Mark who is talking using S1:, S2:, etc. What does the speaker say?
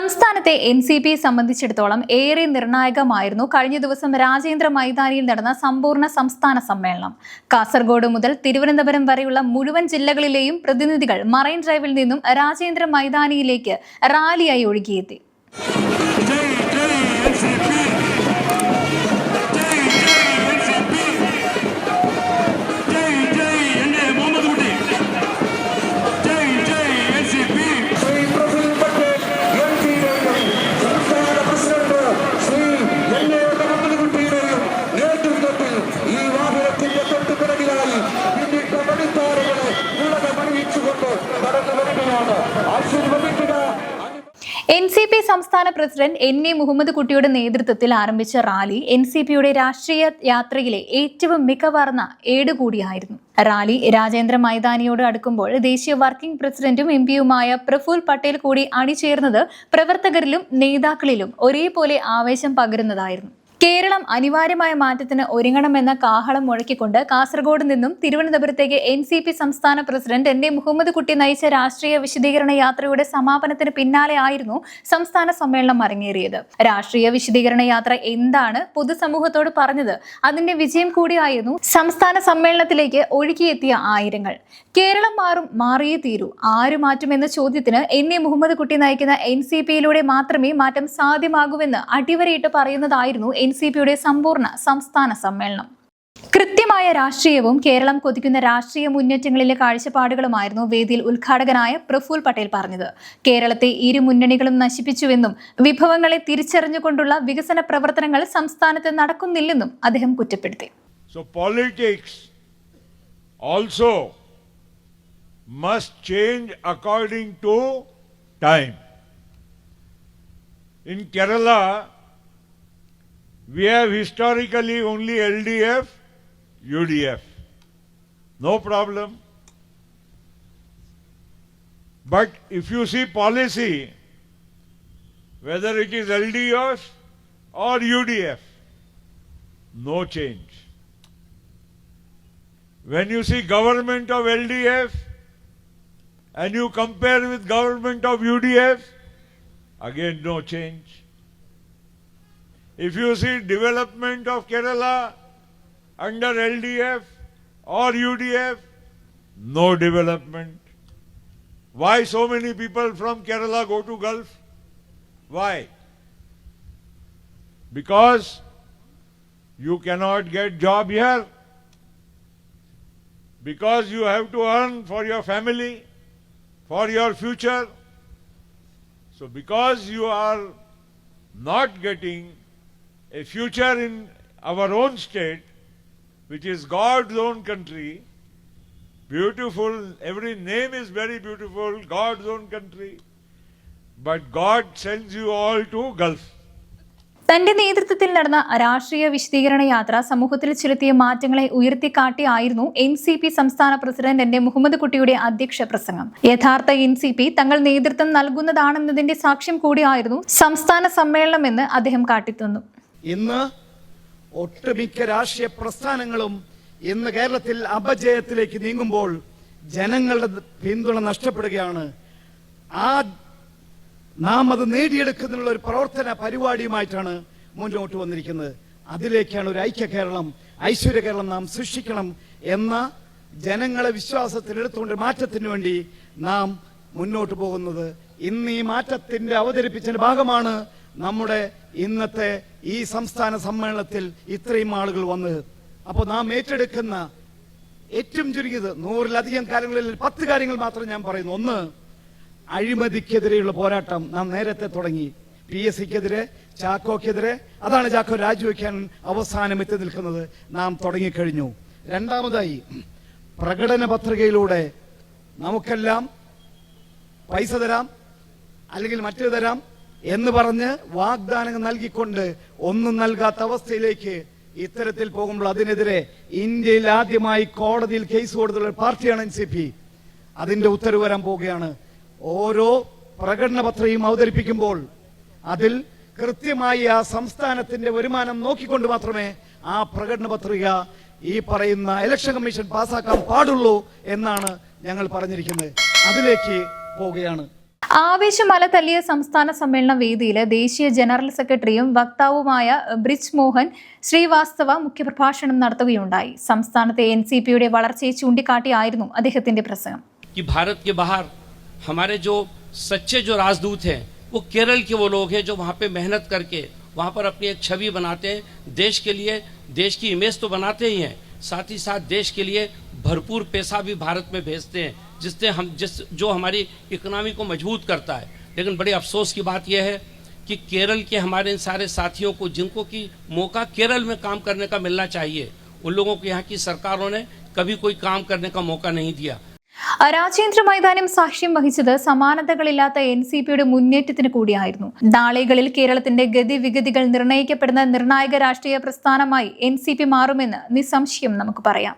S1: സംസ്ഥാനത്തെ N C പിയെ സംബന്ധിച്ചിടത്തോളം ഏറെ നിർണായകമായിരുന്നു കഴിഞ്ഞ ദിവസം രാജേന്ദ്ര മൈതാനിയിൽ നടന്ന സമ്പൂർണ സംസ്ഥാന സമ്മേളനം. കാസർഗോഡ് മുതൽ തിരുവനന്തപുരം വരെയുള്ള മുഴുവൻ ജില്ലകളിലെയും പ്രതിനിധികൾ മറൈൻ ഡ്രൈവിൽ നിന്നും രാജേന്ദ്ര മൈതാനിയിലേക്ക് റാലിയായി ഒഴുകിയെത്തി. സി പി സംസ്ഥാന പ്രസിഡന്റ് എൻ എ മുഹമ്മദ് കുട്ടിയുടെ നേതൃത്വത്തിൽ ആരംഭിച്ച റാലി എൻ സി പിയുടെ രാഷ്ട്രീയ യാത്രയിലെ ഏറ്റവും മികവാർന്ന ഏട് കൂടിയായിരുന്നു റാലി രാജേന്ദ്ര മൈതാനിയോട് അടുക്കുമ്പോൾ ദേശീയ വർക്കിംഗ് പ്രസിഡന്റും എം പിയുമായ പ്രഫുൽ പട്ടേൽ കൂടി അണിചേർന്നത് പ്രവർത്തകരിലും നേതാക്കളിലും ഒരേപോലെ ആവേശം പകരുന്നതായിരുന്നു. കേരളം അനിവാര്യമായ മാറ്റത്തിന് ഒരുങ്ങണമെന്ന കാഹളം മുഴക്കിക്കൊണ്ട് കാസർഗോഡ് നിന്നും തിരുവനന്തപുരത്തേക്ക് എൻ സി പി സംസ്ഥാന president N A Muhammad Kutty നയിച്ച രാഷ്ട്രീയ വിശദീകരണ യാത്രയുടെ സമാപനത്തിന് പിന്നാലെ ആയിരുന്നു സംസ്ഥാന സമ്മേളനം അരങ്ങേറിയത്. രാഷ്ട്രീയ വിശദീകരണ യാത്ര എന്താണ് പൊതുസമൂഹത്തോട് പറഞ്ഞത്? അതിന്റെ വിജയം കൂടിയായിരുന്നു സംസ്ഥാന സമ്മേളനത്തിലേക്ക് ഒഴുകിയെത്തിയ ആയിരങ്ങൾ. കേരളം മാറും മാറിയേ തീരൂ. ആര് മാറ്റുമെന്ന ചോദ്യത്തിന് എൻ എ മുഹമ്മദ് കുട്ടി നയിക്കുന്ന എൻ സി പിയിലൂടെ മാത്രമേ മാറ്റം സാധ്യമാകൂവെന്ന് അടിവരയിട്ട് പറയുന്നതായിരുന്നു എൻ സി പിയുടെ സമ്പൂർണ സംസ്ഥാന സമ്മേളനം. കൃത്യമായ രാഷ്ട്രീയവും കേരളം കൊതിക്കുന്ന രാഷ്ട്രീയ മുന്നേറ്റങ്ങളിലെ കാഴ്ചപ്പാടുകളുമായിരുന്നു വേദിയിൽ ഉദ്ഘാടകനായ പ്രഫുൽ പട്ടേൽ പറഞ്ഞത്. കേരളത്തെ ഇരു മുന്നണികളും നശിപ്പിച്ചുവെന്നും വിഭവങ്ങളെ തിരിച്ചറിഞ്ഞുകൊണ്ടുള്ള വികസന പ്രവർത്തനങ്ങൾ സംസ്ഥാനത്ത് നടക്കുന്നില്ലെന്നും അദ്ദേഹം കുറ്റപ്പെടുത്തി.
S2: So politics also must change we have historically only LDF, UDF. No problem. But if you see policy, whether it is LDF or UDF, no change. When you see government of LDF and you compare with government of UDF, again no change. If you see development of Kerala under LDF or UDF, no development. Why so many people from Kerala go to Gulf? Why? Because you cannot get job here because you have to earn for your family, for your future. So, because you are not getting a future in our own state, which is God's own country, beautiful, every name is very beautiful, God's own country, but God sends you all to Gulf.
S1: തന്റെ നേതൃത്വത്തിൽ നടന്ന രാഷ്ട്രീയ വിശദീകരണ യാത്ര സമൂഹത്തിൽ ചെലുത്തിയ മാറ്റങ്ങളെ ഉയർത്തിക്കാട്ടിയായിരുന്നു എൻ സി പി സംസ്ഥാന പ്രസിഡന്റ് എൻ. മുഹമ്മദ് കുട്ടിയുടെ അധ്യക്ഷ പ്രസംഗം. യഥാർത്ഥ എൻ സി പി തങ്ങൾ നേതൃത്വം നൽകുന്നതാണെന്നതിന്റെ സാക്ഷ്യം കൂടിയായിരുന്നു സംസ്ഥാന സമ്മേളനമെന്ന് അദ്ദേഹം കാട്ടിത്തന്നു.
S3: ഇന്ന് ഒട്ടുമിക്ക രാഷ്ട്രീയ പ്രസ്ഥാനങ്ങളും ഇന്ന് കേരളത്തിൽ അപജയത്തിലേക്ക് നീങ്ങുമ്പോൾ ജനങ്ങളുടെ പിന്തുണ നഷ്ടപ്പെടുകയാണ്. ആ നാം അത് നേടിയെടുക്കുന്നതിനുള്ള ഒരു പ്രവർത്തന പരിപാടിയുമായിട്ടാണ് മുന്നോട്ട് വന്നിരിക്കുന്നത്. അതിലേക്കാണ് ഒരു ഐക്യ കേരളം ഐശ്വര്യ കേരളം നാം സൃഷ്ടിക്കണം എന്ന ജനങ്ങളെ വിശ്വാസത്തിൽ എടുത്തുകൊണ്ട് മാറ്റത്തിന് വേണ്ടി നാം മുന്നോട്ട് പോകുന്നത്. ഇന്ന് ഈ മാറ്റത്തിന്റെ അവതരിപ്പിച്ചതിന്റെ ഭാഗമാണ് നമ്മുടെ ഇന്നത്തെ ഈ സംസ്ഥാന സമ്മേളനത്തിൽ ഇത്രയും ആളുകൾ വന്നത് അപ്പോൾ നാം ഏറ്റെടുക്കുന്ന ഏറ്റവും ചുരുങ്ങിയത് നൂറിലധികം കാര്യങ്ങളിൽ പത്ത് കാര്യങ്ങൾ മാത്രം ഞാൻ പറയുന്നു. ഒന്ന് അഴിമതിക്കെതിരെയുള്ള പോരാട്ടം നാം നേരത്തെ തുടങ്ങി. പി എസ് സിക്കെതിരെ ചാക്കോക്കെതിരെ അതാണ് ചാക്കോ രാജിവെക്കാൻ അവസാനം എത്തി നിൽക്കുന്നത്. നാം തുടങ്ങിക്കഴിഞ്ഞു. രണ്ടാമതായി പ്രകടന പത്രികയിലൂടെ നമുക്കെല്ലാം പൈസ തരാം അല്ലെങ്കിൽ മറ്റു തരാം എന്ന് പറഞ്ഞ് വാഗ്ദാനങ്ങൾ നൽകിക്കൊണ്ട് ഒന്നും നൽകാത്ത അവസ്ഥയിലേക്ക് ഇത്തരത്തിൽ പോകുമ്പോൾ അതിനെതിരെ ഇന്ത്യയിൽ ആദ്യമായി കോടതിയിൽ കേസ് കൊടുത്തുള്ള പാർട്ടിയാണ് എൻ സി പി അതിന്റെ ഉത്തരവ് വരാൻ പോവുകയാണ്. ഓരോ പ്രകടന പത്രയും അവതരിപ്പിക്കുമ്പോൾ അതിൽ കൃത്യമായി ആ സംസ്ഥാനത്തിന്റെ വരുമാനം നോക്കിക്കൊണ്ട് മാത്രമേ ആ പ്രകടന പത്രിക ഈ പറയുന്ന ഇലക്ഷൻ കമ്മീഷൻ പാസ്സാക്കാൻ പാടുള്ളൂ എന്നാണ് ഞങ്ങൾ പറഞ്ഞിരിക്കുന്നത്. അതിലേക്ക് പോവുകയാണ്.
S1: ആവേശമല തല്ലിയ സംസ്ഥാന സമ്മേളന വേദിയിൽ ദേശീയ ജനറൽ സെക്രട്ടറിയും വക്താവുമായ ബ്രിജ് മോഹൻ ശ്രീവാസ്തവ മുഖ്യപ്രഭാഷണം നടത്തുകയുണ്ടായി സംസ്ഥാനത്തെ എൻ സി പിയുടെ വളർച്ചയെ ചൂണ്ടിക്കാട്ടിയായിരുന്നു അദ്ദേഹത്തിന്റെ പ്രസംഗം
S4: कि भारत के बाहर हमारे जो सच्चे जो राजदूत हैं वो केरल के वो लोग हैं जो वहाँ पे मेहनत करके वहाँ पर अपनी एक छवि बनाते हैं देश के लिए देश की इमेज तो बनाते ही हैं साथ ही साथ देश के लिए भरपूर पैसा भी भारत में भेजते हैं, जिससे हम, जिस, जो हमारी इकोनॉमी को मज़बूत करता है। लेकिन बड़े अफसोस की बात यह है कि केरल के हमारे इन सारे साथियों को, जिनको कि मौका केरल में काम करने का मिलना चाहिए, उन लोगों को यहाँ की सरकारों ने कभी कोई काम करने का मौका नहीं दिया।
S1: രാജേന്ദ്ര മൈതാനം സാക്ഷ്യം വഹിച്ചത് സമാനതകളില്ലാത്ത എൻ സി പിയുടെ മുന്നേറ്റത്തിന് കൂടിയായിരുന്നു. നാളുകളിൽ കേരളത്തിന്റെ ഗതിവിഗതികൾ നിർണയിക്കപ്പെടുന്ന നിർണായക രാഷ്ട്രീയ പ്രസ്ഥാനമായി എൻ സി പി മാറുമെന്ന് നിസ്സംശയം നമുക്ക് പറയാം.